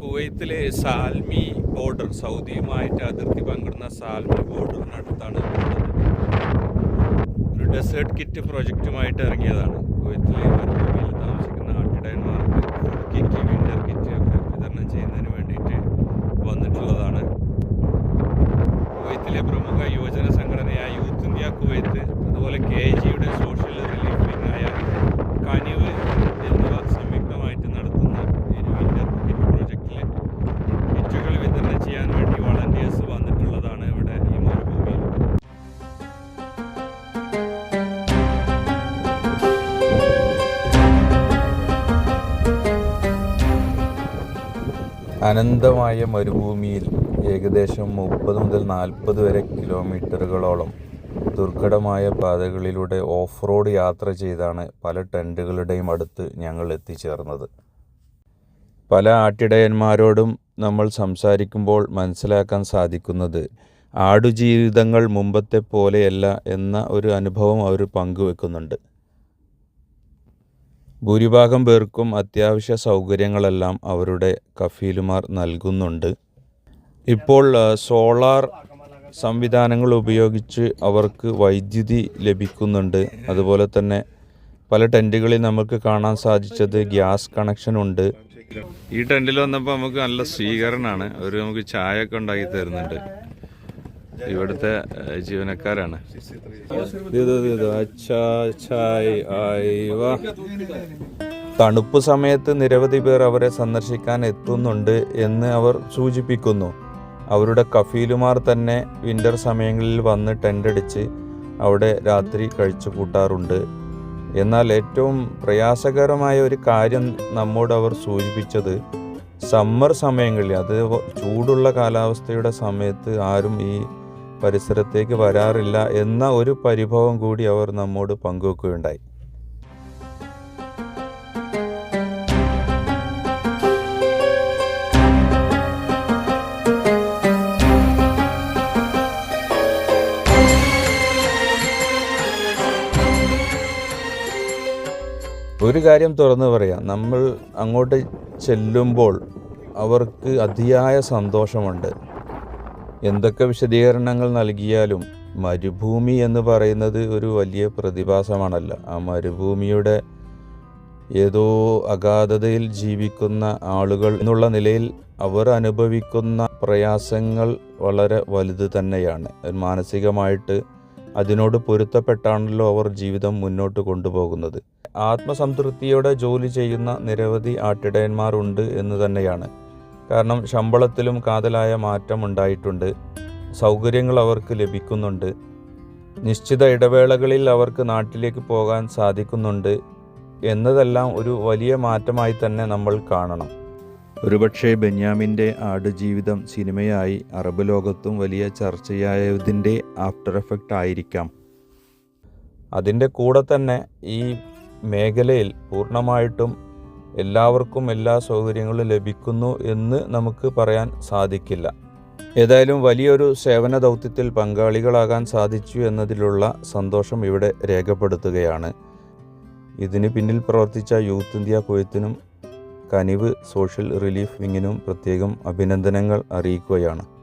കുവൈത്തിലെ സാൽമി border സൗദിയുമായിട്ട് അതിർത്തി പങ്കിടുന്ന സാൽമി ബോർഡറിനടുത്താണ്. ഒരു ഡെസേർട്ട് കിറ്റ് പ്രോജക്റ്റുമായിട്ട് ഇറങ്ങിയതാണ് കുവൈത്തിലെ മരുഭൂമിയിൽ താമസിക്കുന്ന ആട്ടിടയന്മാർക്ക് ഫുഡ് കിറ്റ് വിന്റർ കിറ്റ് ഒക്കെ വിതരണം ചെയ്യുന്നതിന് വേണ്ടിയിട്ട് വന്നിട്ടുള്ളതാണ് കുവൈത്തിലെ പ്രമുഖ യുവജന സംഘടനയായ യൂത്ത് ഇന്ത്യ കുവൈത്ത് അതുപോലെ കെ ജിയുടെ സോഷ്യൽ റിലീഫ് വിങ്ങായ കനിവ് എന്നിവ സംയുക്തമായിട്ട് നടത്തുന്ന ഈ ഒരു വിന്റർ കിറ്റ് പ്രോജക്റ്റിൽ കിറ്റുകൾ വിതരണം ചെയ്യാൻ വേണ്ടി വളണ്ടിയേഴ്സ് വന്നിട്ടുള്ളതാണ് ഇവിടെ ഈ മരുഭൂമിയിൽ അനന്തമായ മരുഭൂമിയിൽ ഏകദേശം മുപ്പത് മുതൽ നാൽപ്പത് വരെ കിലോമീറ്ററുകളോളം ദുർഘടമായ പാതകളിലൂടെ ഓഫ് റോഡ് യാത്ര ചെയ്താണ് പല ടെന്റുകളുടെയും അടുത്ത് ഞങ്ങൾ എത്തിച്ചേർന്നത്. പല ആട്ടിടയന്മാരോടും നമ്മൾ സംസാരിക്കുമ്പോൾ മനസ്സിലാക്കാൻ സാധിക്കുന്നത് ആടുജീവിതങ്ങൾ മുമ്പത്തെ പോലെയല്ല എന്ന ഒരു അനുഭവം അവർ പങ്കുവെക്കുന്നുണ്ട്. ഭൂരിഭാഗം പേർക്കും അത്യാവശ്യ സൗകര്യങ്ങളെല്ലാം അവരുടെ കഫീലുമാർ നൽകുന്നുണ്ട്. ഇപ്പോൾ സോളാർ സംവിധാനങ്ങൾ ഉപയോഗിച്ച് അവർക്ക് വൈദ്യുതി ലഭിക്കുന്നുണ്ട്. അതുപോലെ തന്നെ പല ടെന്റുകളിൽ നമുക്ക് കാണാൻ സാധിച്ചത് ഗ്യാസ് കണക്ഷൻ ഉണ്ട്. ഈ ടെന്റിൽ വന്നപ്പോൾ നമുക്ക് നല്ല സ്വീകരണമാണ്. അവർ നമുക്ക് ചായ ഒക്കെ ഉണ്ടാക്കി തരുന്നുണ്ട്. ഇവിടുത്തെ ജീവനക്കാരാണ്. തണുപ്പ് സമയത്ത് നിരവധി പേർ അവരെ സന്ദർശിക്കാൻ എത്തുന്നുണ്ട് എന്ന് അവർ സൂചിപ്പിക്കുന്നു. അവരുടെ കഫീലുമാർ തന്നെ വിന്റർ സമയങ്ങളിൽ വന്ന് ടെന്റ് അടിച്ച് അവിടെ രാത്രി കഴിച്ചു കൂട്ടാറുണ്ട്. എന്നാൽ ഏറ്റവും പ്രയാസകരമായ ഒരു കാര്യം നമ്മോട് അവർ സൂചിപ്പിച്ചത് സമ്മർ സമയങ്ങളിൽ അത് ചൂടുള്ള കാലാവസ്ഥയുടെ സമയത്ത് ആരും ഈ പരിസരത്തേക്ക് വരാറില്ല എന്ന ഒരു പരിഭവം കൂടി അവർ നമ്മോട് പങ്കുവെക്കുകയുണ്ടായി. ഒരു കാര്യം തുറന്നു പറയാം. നമ്മൾ അങ്ങോട്ട് ചെല്ലുമ്പോൾ അവർക്ക് അതിയായ സന്തോഷമുണ്ട്. എന്തൊക്കെ വിശദീകരണങ്ങൾ നൽകിയാലും മരുഭൂമി എന്ന് പറയുന്നത് ഒരു വലിയ പ്രതിഭാസമാണല്ലോ. ആ മരുഭൂമിയുടെ ഏതോ അഗാധതയിൽ ജീവിക്കുന്ന ആളുകൾ എന്നുള്ള നിലയിൽ അവർ അനുഭവിക്കുന്ന പ്രയാസങ്ങൾ വളരെ വലുത് തന്നെയാണ്. മാനസികമായിട്ട് അതിനോട് പൊരുത്തപ്പെട്ടാണല്ലോ അവർ ജീവിതം മുന്നോട്ട് കൊണ്ടുപോകുന്നത്. ആത്മസംതൃപ്തിയോടെ ജോലി ചെയ്യുന്ന നിരവധി ആട്ടിടയന്മാരുണ്ട് എന്ന് തന്നെയാണ്. കാരണം ശമ്പളത്തിലും കാതലായ മാറ്റം ഉണ്ടായിട്ടുണ്ട് സൗകര്യങ്ങൾ അവർക്ക് ലഭിക്കുന്നുണ്ട്. നിശ്ചിത ഇടവേളകളിൽ അവർക്ക് നാട്ടിലേക്ക് പോകാൻ സാധിക്കുന്നുണ്ട് എന്നതെല്ലാം ഒരു വലിയ മാറ്റമായി തന്നെ നമ്മൾ കാണണം. ഒരുപക്ഷെ ബെന്യാമിന്റെ ആടുജീവിതം സിനിമയായി അറബ് ലോകത്തും വലിയ ചർച്ചയായതിന്റെ ആഫ്റ്റർ എഫക്റ്റ് ആയിരിക്കാം അതിന്റെ കൂടെ തന്നെ ഈ മേഖലയിൽ പൂർണമായിട്ടും എല്ലാവർക്കും എല്ലാ സൗകര്യങ്ങളും ലഭിക്കുന്നു എന്ന് നമുക്ക് പറയാൻ സാധിക്കില്ല. ഏതായാലും വലിയൊരു സേവന ദൗത്യത്തിൽ പങ്കാളികളാകാൻ സാധിച്ചു എന്നതിലുള്ള സന്തോഷം ഇവിടെ രേഖപ്പെടുത്തുകയാണ്. ഇതിന് പിന്നിൽ പ്രവർത്തിച്ച യൂത്ത് ഇന്ത്യ കൊയ്ത്തിനും കനിവ് സോഷ്യൽ റിലീഫ് വിങ്ങിനും പ്രത്യേകം അഭിനന്ദനങ്ങൾ അറിയിക്കുകയാണ്.